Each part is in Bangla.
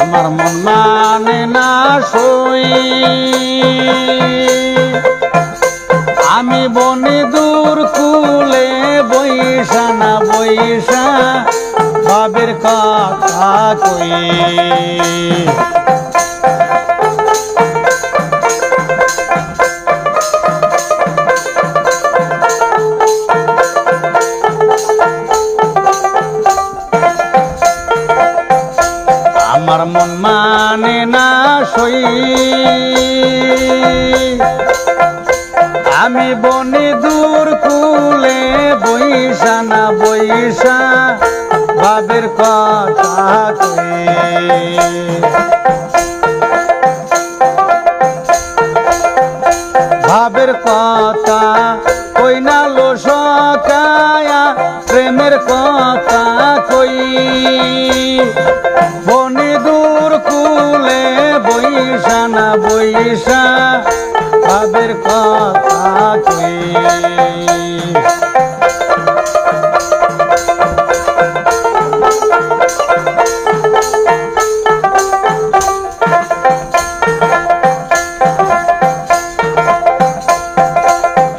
আমার মন মানে না সই। আমি বনে দূর কুলে বৈশা না বৈশা, বাবের কথা কই। আমার মন মানে না সই। আমি বনি দূর কুলে বৈশা না বৈশা, বাবের কথা ভাবের কথা কই না লো সকায়া, প্রেমের কথা কই। না বৈশা ভাবের কথা কই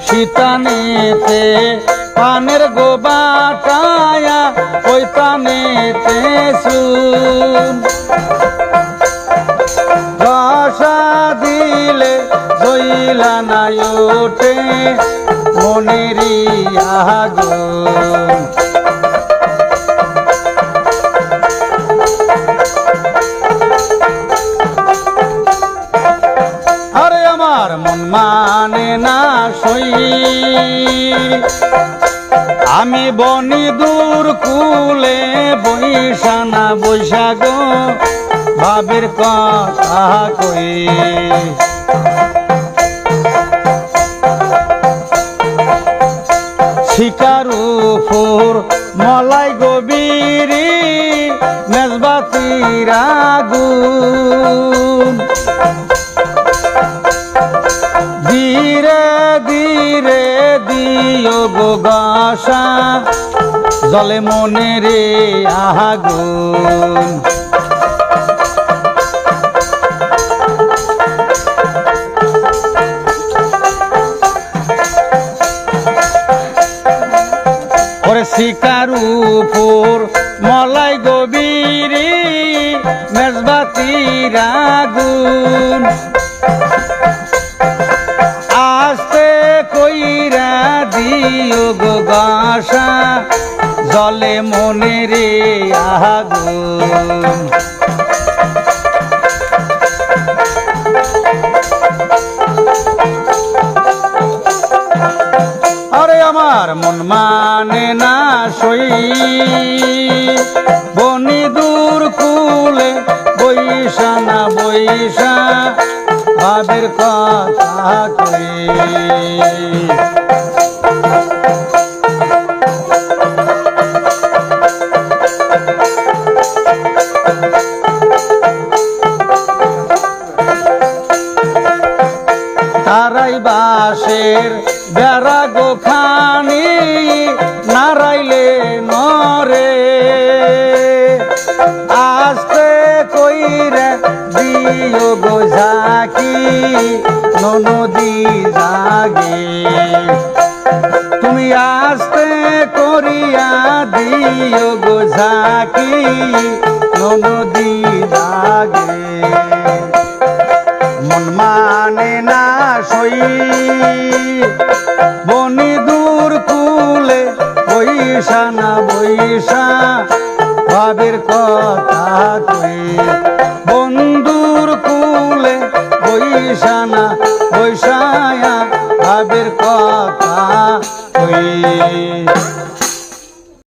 শীতানেতে পানের গোবাটায়া ওই তানেতে নাই ওঠে মনেরি আগুন। আরে আমার মন মানে না সই। আমি বনি দূর কুলে বৈশা না বৈশাগ, ভাবের কথা কই। ফুর মলাই গবিরি মেজবাতির আগুন। ধীরে ধীরে দিও গো জলে মনে রে আগুন। ওরে শিকারুপুর মলাই গভীরি মেজবাতি রাগুন। আসতে কইরা দিও গো গাসা জলে মনে রে আগুন। আমার মন মানে না সই। বনি দূর কুলে বৈশা না বৈশা ভাবের কথা কই। বাসের বেড়া গোখানি নারাইলে নরে। আস্তে কইরে দিও গো ঝাঁকি, ননদি জাগে। তুমি আস্তে করিয়া দিও গো ঝাঁকি, ননদি জাগে। বৈশা না বৈশা ভাবের কথা তুই। বন্ধুর কুলে বৈশা না বৈশায়া ভাবের কথা তুই।